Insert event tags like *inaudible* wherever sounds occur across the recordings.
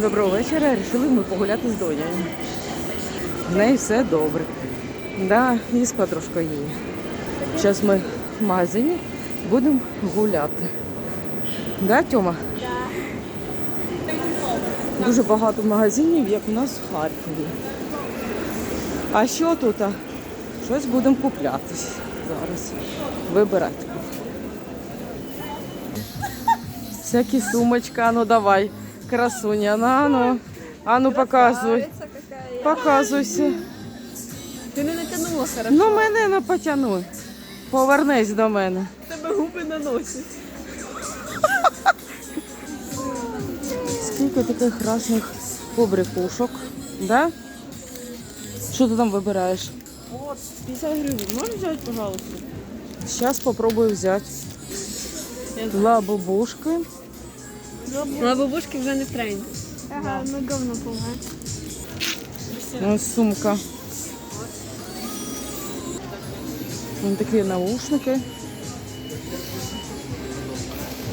Доброго вечора. Рішили ми погуляти з донею. В неї все добре. Да, і з подружкою її. Зараз ми в магазині будемо гуляти. Да, Тьома? Дуже багато магазинів, як у нас в Харкові. А що тут? Щось будемо купляти зараз. Вибирати. Всякі сумочки, а ну давай. Красуня, на, ну. А ну показуй. Показуйся. Ти не натягнула хорошо. Ну мене не потягнуй. Повернись до мене. Тебе губи на носі. Скільки таких різних побрякушок, да? Що ти там вибираєш? От, 50 гривень. Можеш взяти, пожалуйста? Зараз спробую взяти. Лабубушки. На бабушки вже не в тренді. Ага, ну говно полное. Ось сумка. Ось такі наушники.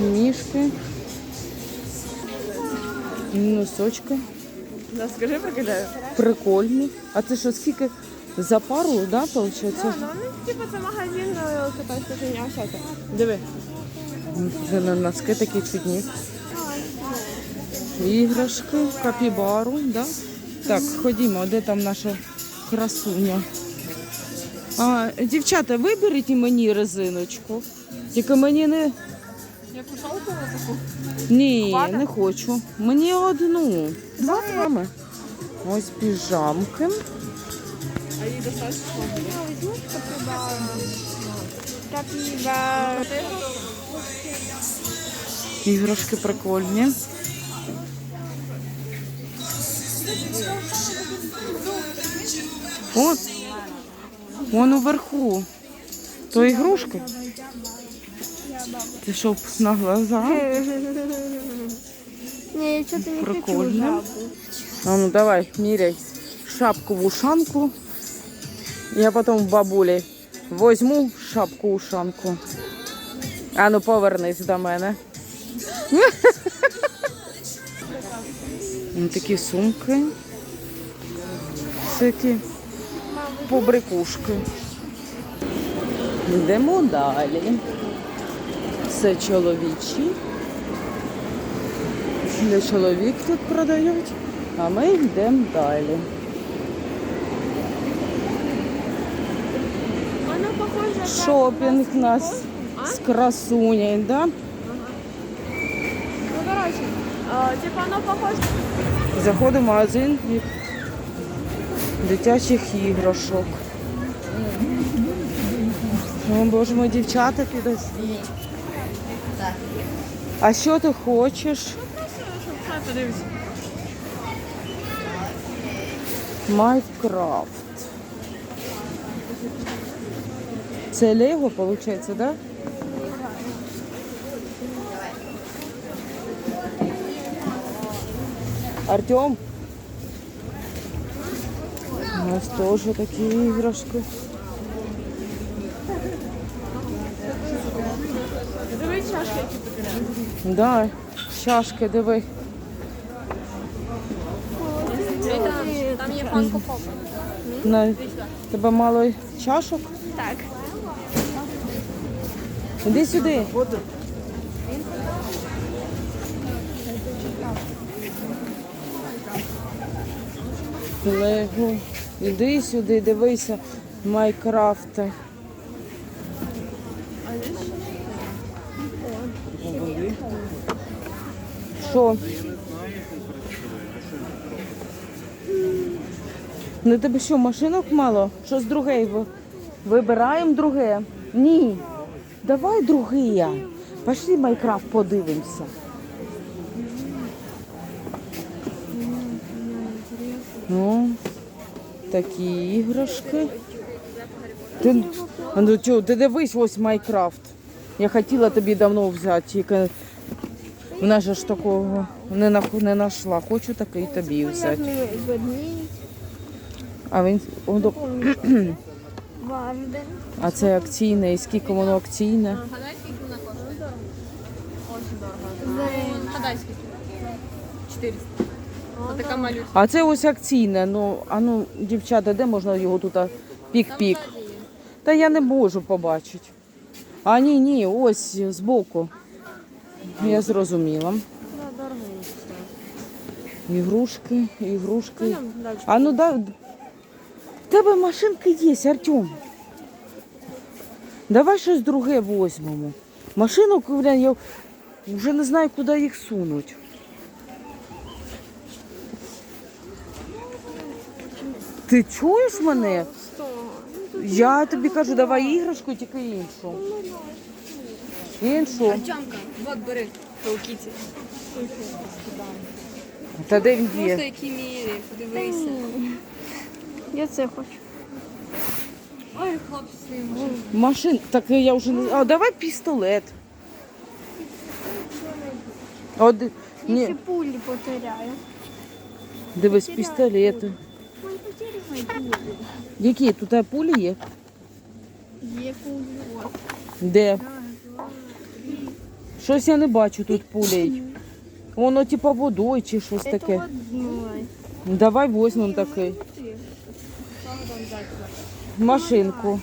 Мішки. Носочки. Да, скажи, прикидаю. Прикольні. А це що, скільки? За пару, да, виходить? Ну, вони, типу, це магазин, така статуня всяка. Диви. Це на носки такі чудні. Іграшки, капібару, да? Так, ходімо, де там наша красуня? А, дівчата, виберіть і мені резиночку. Тільки мені не. Я кушалку таку. Ні, не хочу. Мені одну. Два вами. Ось піжамки. А їй достатньо. Іграшки прикольні. От. Вон уверху. То ігрушки. Це щоб на глаза. Не, я что-то не Прикольно. А ну давай, міряй. Шапку в ушанку. Я потім в бабулі возьму шапку ушанку. А ну повернись до мене. *laughs* Такі сумки. Всякі побрикушки. Йдемо далі. Це чоловічі. Для чоловік тут продають, а ми йдемо далі. Шопінг у нас з красунею, да? Ну, а, типу. Заходимо в магазин дитячих іграшок. О, боже мой, дівчата підосліть. А що ти хочеш? Майнкрафт. Це Лего, виходить, так? Да? Артем. У нас теж такі іграшки. Дивись чашки, які покидають. Да, чашки, диви. Там, там є фанко поп. На тебе мало чашок? Так. Іди сюди. Лего. Іди сюди, дивися. Майкрафта. Що? Ну тебе що, машинок мало? Щось друге ви- вибираємо друге? Ні. Давай друге. Пошли Майкрафт подивимося. Ну, такі іграшки. Ти, ну чого, ти дивись ось Майкрафт. Я хотіла тобі давно взяти, тільки вона ж ж такого не, не знайшла. Хочу такий тобі взяти. А він *clears throat* а це акційне, і скільки воно акційне? Гадай, скільки вона коштує? Дуже дорого. Гадай, скільки? 400. Така малюка. А це ось акційне. Ну, а ну, дівчата, де можна його тут пік-пік? Та я не можу побачити. А ні, ні, ось збоку. Я зрозуміла. Ігрушки, ігрушки. А ну да. В тебе машинки є, Артем. Давай щось друге візьмемо. Машину, я вже не знаю, куди їх сунуть. Ти чуєш мене? Я тобі кажу, давай іграшку, тільки іншу. Іншу. Артемка, от бери паукіці. Та де він Просто які мірі, подивися. Я це хочу. Ой, хлопці. Машин, так я вже не. А давай пістолет. От, Якщо ні, пулі потеряю. дивись, пістолети. Які? Тут е, пулі є? Є пулі. Де? Щось я не бачу тут пулей. Воно типа водою чи щось таке. Давай візьмемо такий. Машинку.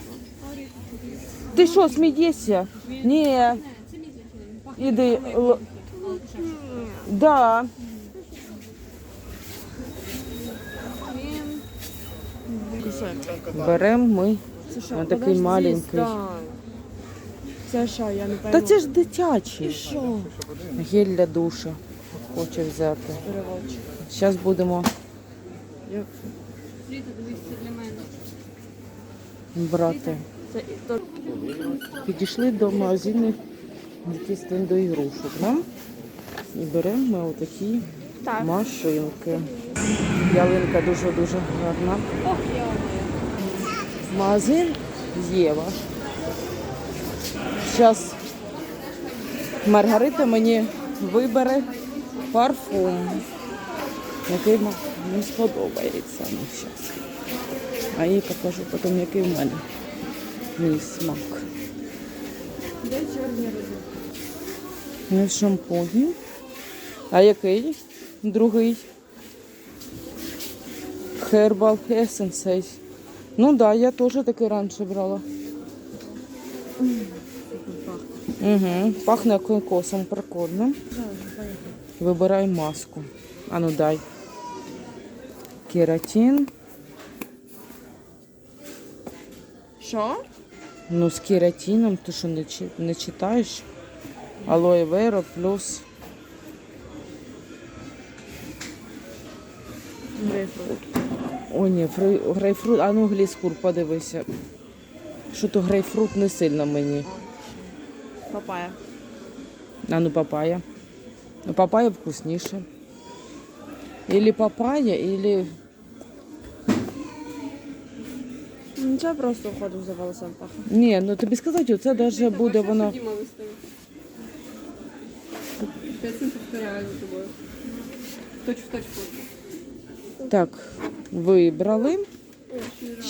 Ти що, смієшся? Ні. Іди. л- Беремо ми. Ось такий маленький. Це що, я не Та це ж дитячий. Що? Гель для душа. Хоче взяти. Зараз будемо брати. Підійшли до магазину якийсь стенду ігрушок. Да? І беремо ми отакі Так. машинки. Ялинка дуже-дуже гарна. Магазин Єва. Зараз Маргарита мені вибере парфум, який мені сподобається. Ну. А їй покажу потім, який в мене мій смак. Ну, шампуні. А який? Другий. Herbal Essence. Ну так, да, я теж такий раніше брала. Угу. Пахне кокосом, прикольно. Вибирай маску. А ну дай. Кератин. Що? Ну, з кератином, ти що не, чи- не читаєш? Алоe Vera плюс. О, ні, фрей- грейпфрут. А ну гліскур, подивися. Що то грейпфрут не сильно мені. Папая. А ну папая. Ну, папая вкусніше. Или папая, или... Нічого просто ходу за волосом пахне. Ні, ну тобі сказати, це даже буде воно. Це повторяю за тобою. Точ в точ фото. Так, вибрали.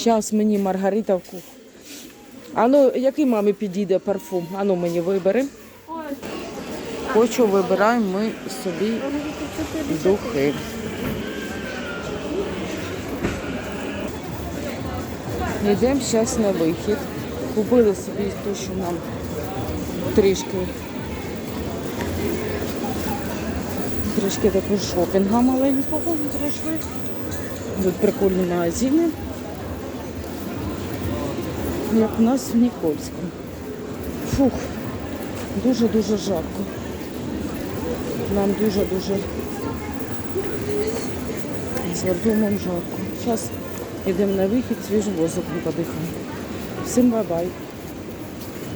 Зараз мені Маргаритовку. А ну, який мамі підійде парфум? А ну мені вибери. Хочу, вибираємо ми собі духи. Йдемо зараз на вихід. Купили собі те, що нам трішки. Трішки такого шопінга маленького пройшли. Тут прикольні магазини. Як у нас в Нікольську. Фух, дуже-дуже жарко. Нам дуже-дуже з Вадимом жарко. Зараз йдемо на вихід, свіжий воздух подихаємо. Всім бай-бай.